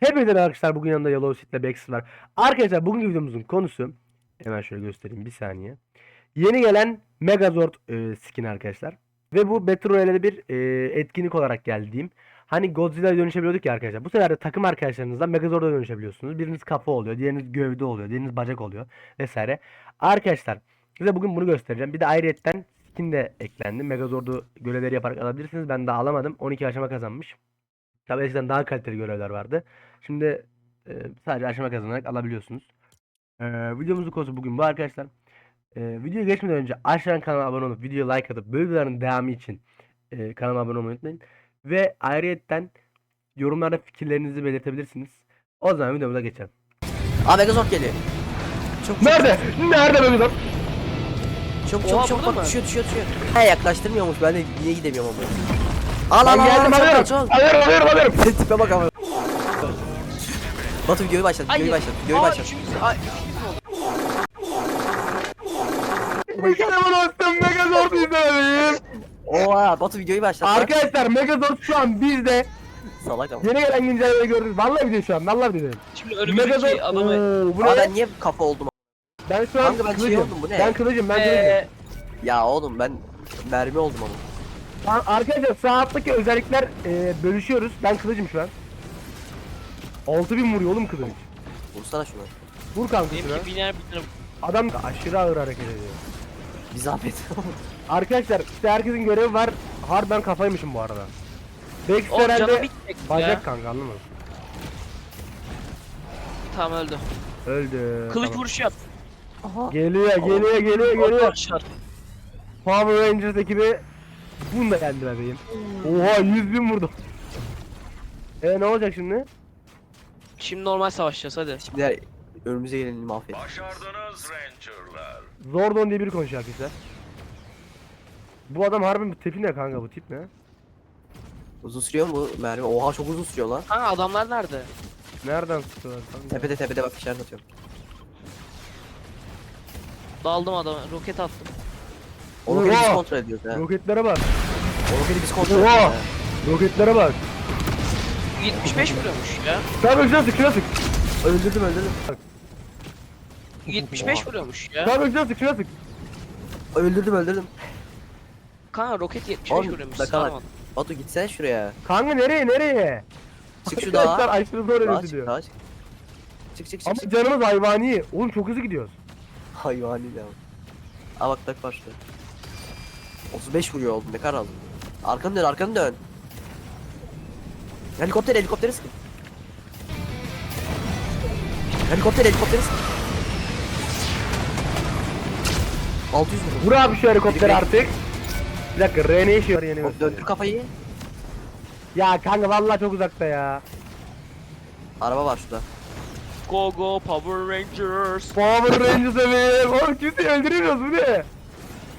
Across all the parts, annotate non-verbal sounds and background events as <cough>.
Hepinize arkadaşlar bugün yanımda Yellow Seed ile Bex var. Arkadaşlar bugünkü videomuzun konusu hemen şöyle göstereyim bir saniye. Yeni gelen Megazord e, skin arkadaşlar. Ve bu Battle Royale'de bir e, etkinlik olarak geldi diyeyim. Hani Godzilla'ya dönüşebiliyorduk ya arkadaşlar. Bu sefer de takım arkadaşlarınızla Megazord'a dönüşebiliyorsunuz. Biriniz kafa oluyor, diğeriniz gövde oluyor, diğeriniz bacak oluyor vesaire. Arkadaşlar size bugün bunu göstereceğim. Bir de ayrıyetten skin de eklendi. Megazord'u görevleri yaparak alabilirsiniz. Ben daha alamadım. 12 aşama kazanmış. Tabii eskiden daha kaliteli görevler vardı. Şimdi e, sadece aşama kazanarak alabiliyorsunuz. E, videomuzun konusu bugün bu arkadaşlar. E, videoya geçmeden önce aşağıdan kanalıma abone olup videoya like atıp böyle videoların devamı için e, kanalıma abone olmayı unutmayın. Ve ayrıyetten yorumlarda fikirlerinizi belirtebilirsiniz. O zaman videomuza geçelim. Aa Megazord geliyor. Çok Nerede? Nerede böyle lan? Çok Oha, çok çok burada bak mı? düşüyor düşüyor düşüyor. He yaklaştırmıyormuş ben de niye gidemiyorum ama. Al al Ben al geldim al al alıyorum. al. Alıyorum alıyorum alıyorum. <laughs> Tipe bak ama. Batu videoyu başlat videoyu başlat videoyu başlat. Bir bana attım Megazord izlemeyi. Oha Batu videoyu başlat. lan. Arkadaşlar Megazord şu an bizde. Salak ama. Yeni gelen güncellemeyi gördünüz. Vallahi video şu an. Vallahi video. Şimdi önümüzdeki Megazord. adamı... Oo, bu Aa ne? ben niye kafa oldum? Ben şu an Kanka ben şey kılıcım. oldum, bu ne? Ben kılıcım ben kılıcım. Eee... Ya oğlum ben mermi oldum ama. Ar- Arkadaşlar sağ alttaki özellikler e, bölüşüyoruz. Ben kılıcım şu an. 6000 vuruyor oğlum kılıç. Vursana şunu. Vur kanka şuna. Benimki biner biner. Adam da aşırı ağır hareket ediyor. Bir zahmet. <laughs> Arkadaşlar işte herkesin görevi var. Harbiden kafaymışım bu arada. Bex O canı herhalde bitecek bacak ya. kanka anladın mı? Tamam öldü. Öldü. Kılıç Tamam. vuruşu yap. Aha. Geliyor geliyor geliyor geliyor. Arkadaşlar. Power Rangers ekibi bunu da geldi bebeğim. Oha 100 bin vurdum. E ne olacak şimdi? Şimdi normal savaşacağız hadi. Şimdi önümüze geleni mahvet. Başardınız Ranger'lar. Zordon diye biri konuşuyor arkadaşlar. Bu adam harbi tipi ne kanka bu tip ne? Uzun sürüyor mu bu mermi? Oha çok uzun sürüyor lan. Ha adamlar nerede? Nereden tutuyorlar kanka? Tepede tepede bak işaret atıyorum. Daldım adama. Roket attım. O roketi biz kontrol ediyoruz ha. Roketlere bak. Roketi biz kontrol Oha! ediyoruz. Roketlere bak. 75 vuruyormuş ya. Kanka şuna sık şuna sık. Öldürdüm öldürdüm. 75 vuruyormuş ya. Kanka şuna sık şuna sık. Öldürdüm öldürdüm. Kanka roket 75 Oğlum, vuruyormuş. dakika bak. Saramadım. Batu gitsene şuraya. Kanka nereye nereye? Çık şu Arkadaşlar dağa. aşırı zor Dağa çık diyor. dağa çık. Çık çık çık Ama çık. canımız hayvani. Oğlum çok hızlı gidiyoruz. Hayvani ya. Aa bak bak başla. 35 vuruyor oldum ne kadar aldım. Arkanı dön arkanı dön. Helikopter helikopteri sıkın. Helikopter helikopteri sıkın. 600 vurdum. Vur abi şu helikopteri artık. Bir dakika R ne işi var yeni Döndür kafayı. Ya kanka vallahi çok uzakta ya. Araba var şurada. Go go Power Rangers. Power Rangers bebeğim. Oğlum kimseyi öldüremiyoruz bu ne?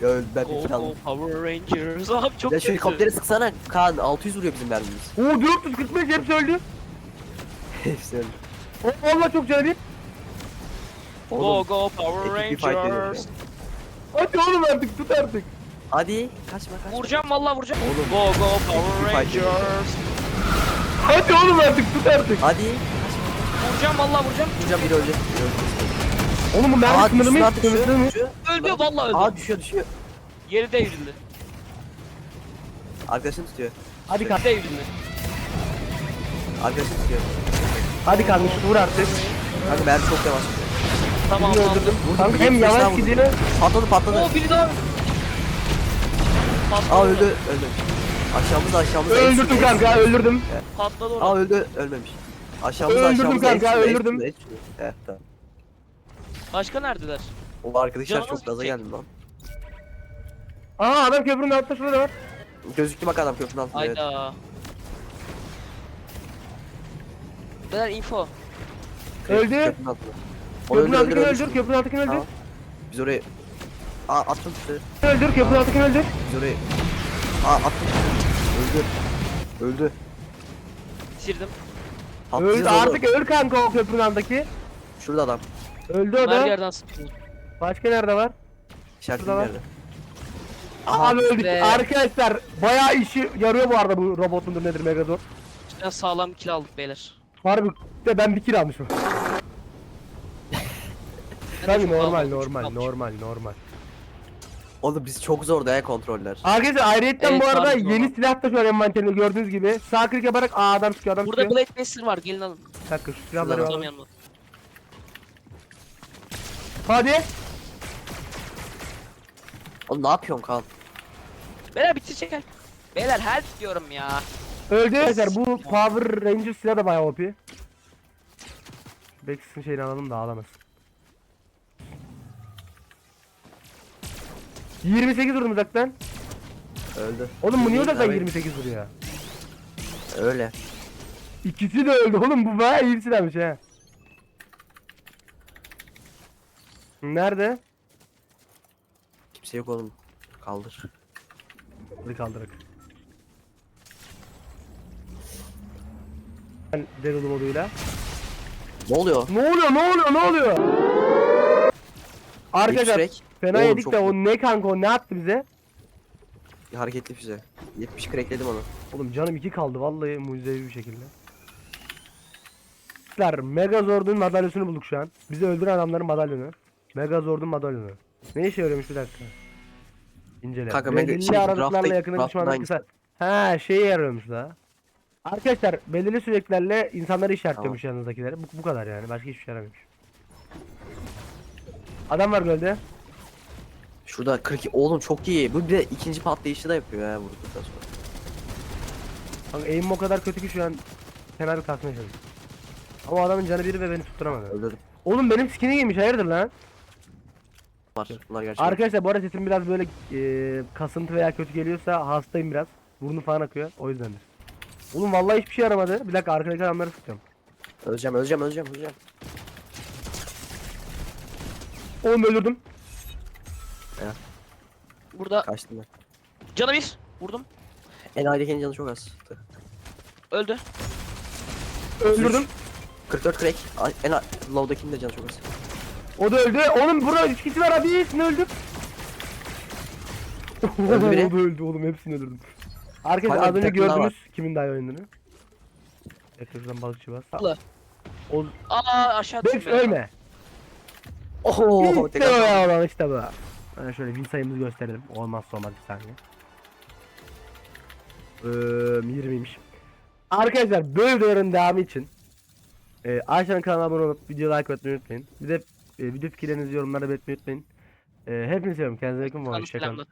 Ya ben go aldım. Power Rangers. <laughs> Abi çok Ya şu kötü. helikopteri sıksana Kaan 600 vuruyor bizim mermimiz. Oo 445 hepsi öldü. <laughs> Hepsi öldü. O vallahi çok canı bir. Go Oğlum, go Power ekip bir fight veriyor Rangers. Hadi oğlum artık tut artık. Hadi kaçma kaçma. Vuracağım vallahi vuracağım. Oğlum. Go go Power fight. Rangers. Hadi oğlum artık tut artık. Hadi. Vuracağım vallahi vuracağım. Vuracağım biri ölecek. Biri ölecek. Oğlum bu mermi Aa düşsün mı? artık Sınırlı mı? düşüyor. Öldü vallahi öldü. Aa düşüyor düşüyor. Yeri devrildi. Arkadaşını tutuyor. Hadi kanka. Devrildi. Arkadaşını tutuyor. Hadi kanka vur artık. Kanka mermi çok yavaş. Tamam Birini tamam. öldürdüm. Vurdum, Kanka birini hem kafasına yavaş vurdum. gidiyor. Patladı patladı. Oo biri daha. Patladı. Aa öldü öldü. Aşağımızda aşağımızda. Öldürdüm en kanka öldürdüm. Patladı Aa orada. öldü ölmemiş. Aşağımızda Öldürdüm aşağımızda. kanka, en öldürdüm. en üstünde. Evet tamam. Başka neredeler? O arkadaşlar Canımız çok gaza gidecek. geldim lan. Aa adam köprünün altında şurada var. Gözüktü bak adam köprünün altında evet. Hayda. Beyler info. Öldü. Köprünün altında. O Köprünün öldü öldür altındakini öldür. öldür. Köprünün altındakini öldür. Tamam. Biz oraya... Aa attım size. Öldür. Köprünün altındakini öldür. Biz oraya... Aa attım. Öldü. Öldü. Bitirdim. Patlayacağız Öldü oğlum. artık öl kanka o köprünün altındaki. Şurada adam. Öldü o Her da. yerden sıkıyor. Başka nerede var? İşaretli Şurada var. yerde. Abi öldük. be. Arkadaşlar bayağı işi yarıyor bu arada bu robot mudur nedir Megazord. Cidden sağlam kill aldık beyler. Harbi de ben bir kill almışım. Ben de Tabii çok normal aldım, çok normal normal normal. Oğlum biz çok zor ya kontroller. Arkadaşlar ayrıyetten Evet, bu arada harbi yeni silah da şu an envanterinde gördüğünüz gibi. Sağ klik yaparak aa adam sıkıyor adam Burada sıkıyor. Blade Master var gelin alın. Bir dakika şu silahları alalım. Atamıyorum. Hadi. Oğlum ne yapıyorsun Kaan? Beyler bitir çeker. Beyler help diyorum ya. Öldü. Arkadaşlar bu Power Ranger silahı da bayağı OP. Bex'in şeyini alalım da ağlamasın. 28 vurdum uzaktan. Öldü. Oğlum bu niye uzaktan evet. 28 vuruyor? Öyle. İkisi de öldü oğlum bu bayağı iyi silahmış ha. Nerede? Kimse yok oğlum. Kaldır. Hadi kaldırak. Ben Devil moduyla. Ne oluyor? Ne oluyor ne oluyor ne oluyor? Arkadaşlar Yetiştirek. fena Oğlum yedik çok de o ne kanka o ne attı bize? Bir hareketli füze. 70 crackledim onu. Oğlum canım iki kaldı vallahi mucizevi bir şekilde. Arkadaşlar Megazord'un madalyasını bulduk şu an. Bizi öldüren adamların madalyonu. Megazord'un madalyonu. Ne işe yarıyormuş bir dakika. İncele. Kanka, Mega- belirli şey, aralıklarla draft'ta- yakın draft'ın düşmanlar aynısı. kısa. Ha şeye yarıyormuş da. Arkadaşlar belirli süreklerle insanları işaretliyormuş yanınızdakileri. Bu, bu kadar yani. Başka hiçbir şey yaramıyormuş. Adam var gölde. Şurada 42. Oğlum çok iyi. Bu bir de ikinci patlayışı da yapıyor ya vurduktan sonra. Kanka aim'im o kadar kötü ki şu an fena bir kasma yaşadım. Ama adamın canı biri ve beni tutturamadı. Öldürdüm. Oğlum benim skin'i giymiş hayırdır lan? Var. Bunlar gerçekten. Arkadaşlar bu arada sesim biraz böyle e, kasıntı veya kötü geliyorsa hastayım biraz. Burnu falan akıyor o yüzdendir. Oğlum vallahi hiçbir şey yaramadı. Bir dakika arkadaki adamları sıkacağım. Öleceğim öleceğim öleceğim öleceğim. Oğlum öldürdüm. Burada Kaçtım ben. canı bir. Vurdum. Enayi'dekinin canı çok az. Öldü. Öldürdüm. 44 crack. Ay, En low'dakinin de canı çok az. O da öldü. Oğlum burada üç var abi. Hepsini öldüm. Öldü biri. <laughs> o da öldü oğlum hepsini öldürdüm. Arkadaşlar Kanka, az bir önce takım daha gördünüz kimin daha iyi oynadığını. Ekrandan balıkçı var. Allah. O Aa aşağı Bex düştüm. ben. ölme. Oho İşte tek bu attım. ya işte bu. Ben şöyle win sayımızı gösterelim. Olmazsa olmaz bir saniye. Ee, 20'ymiş. Arkadaşlar böyle videoların devamı için e, Ayşe'nin kanalına abone olup video like atmayı unutmayın. Bir de e, video fikirlerinizi yorumlara belirtmeyi unutmayın. E, hepinizi seviyorum. Kendinize bakın. Hoşçakalın.